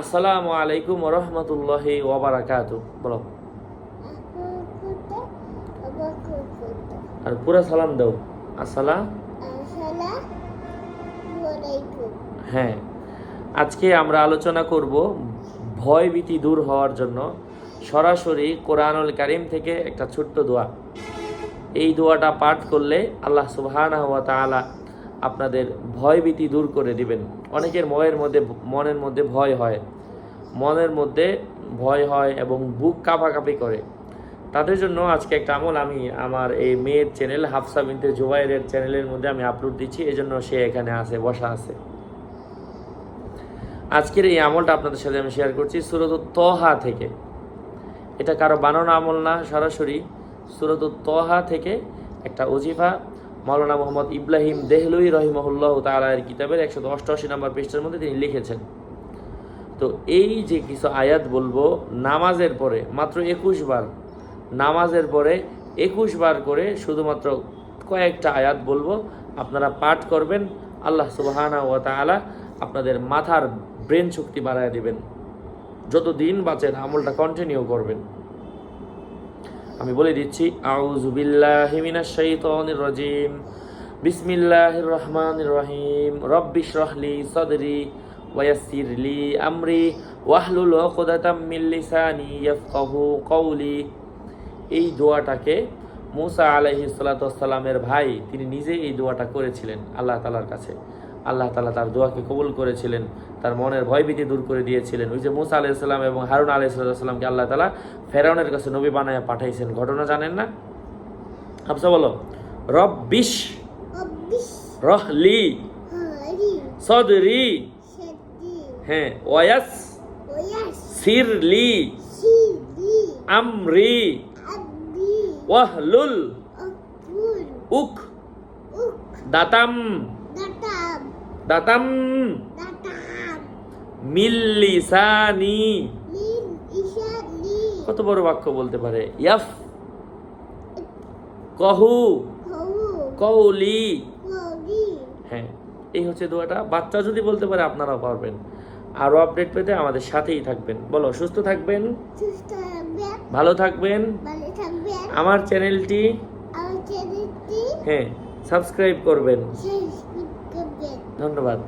আসসালামু আলাইকুম রহমতুল্লাহ ওবরাকাত বলো। আর পুরা সালাম দাও। আসসালাম। হ্যাঁ। আজকে আমরা আলোচনা করব ভয় ভীতি দূর হওয়ার জন্য সরাসরি কোরআনুল কারিম থেকে একটা ছোট্ট দোয়া। এই দোয়াটা পাঠ করলে আল্লাহ তাআলা আপনাদের ভয় ভীতি দূর করে দিবেন। অনেকের ময়ের মধ্যে, মনের মধ্যে ভয় হয়। মনের মধ্যে ভয় হয় এবং বুক কাঁপাকাঁপি করে। তাদের জন্য আজকে একটা আমল আমি আমার এই মেয়ের চ্যানেল, হাফসা বিনতে জুবাইরের চ্যানেলের মধ্যে আমি আপলোড দিচ্ছি। এই জন্য সে এখানে আছে, বসা আছে। আজকের এই আমলটা আপনাদের সাথে আমি শেয়ার করছি সুরত তহা থেকে। এটা কারও বানানো আমল না, সরাসরি সুরত তহা থেকে একটা ওজিফা মাওলানা মোহাম্মদ ইব্রাহিম দেহলুই রহিমহুল্লাহ তালার কিতাবের একশো অষ্টআশি নম্বর পৃষ্ঠার মধ্যে তিনি লিখেছেন। তো এই যে কিছু আয়াত বলব, নামাজের পরে মাত্র একুশ বার, নামাজের পরে একুশ বার করে শুধুমাত্র কয়েকটা আয়াত বলব, আপনারা পাঠ করবেন, আল্লাহ সুবাহানা ও তাআলা আপনাদের মাথার ব্রেন শক্তি বাড়ায় দেবেন। যত দিন বাঁচেন আমলটা কন্টিনিউ করবেন। আমি বলে দিচ্ছি, আউযু বিল্লাহি মিনাশ শাইতানির রাজিম। বিসমিল্লাহির রহমানির রহিম। রব্বিশ রহলি সদরি ওয়াসির লি আমরি ওয়াহলুল উকদাতাম মিন লিসানি ইয়াফকাহু কওলি। এই দোয়াটাকে মুসা আলাইহি সালামের ভাই, তিনি নিজেই এই দোয়াটা করেছিলেন আল্লাহ তালার কাছে। আল্লাহ তালা তার দোয়াকে কবুল করেছিলেন তার মনের ভয়ভীতি দূর করে দিয়েছিলেন। ওই যে মুসা আলাইসাল্লাম এবং হারুন আলাইসাল্লামকে আল্লাহ তালা ফেরাউনের কাছে নবী বানায় পাঠাইছেন। ঘটনা জানেন না? হাফসা বলো। রব বিশ রহলি। সদরি। হ্যাঁ ওয়াস। সিরলি। আমরি। ওয়াহলুল। উক দাতাম। দাতাম। মিল্লিসানি। কত বড় বাক্য বলতে পারে? ইয়াফ। কহু। কৌলি হ্যাঁ এই হচ্ছে দোয়াটা। বাচ্চা যদি বলতে পারে আপনারাও পারবেন। আরও আপডেট পেতে আমাদের সাথেই থাকবেন। বলো সুস্থ থাকবেন? ভালো থাকবেন? আমার চ্যানেলটি? হ্যাঁ সাবস্ক্রাইব করবেন। ধন্যবাদ।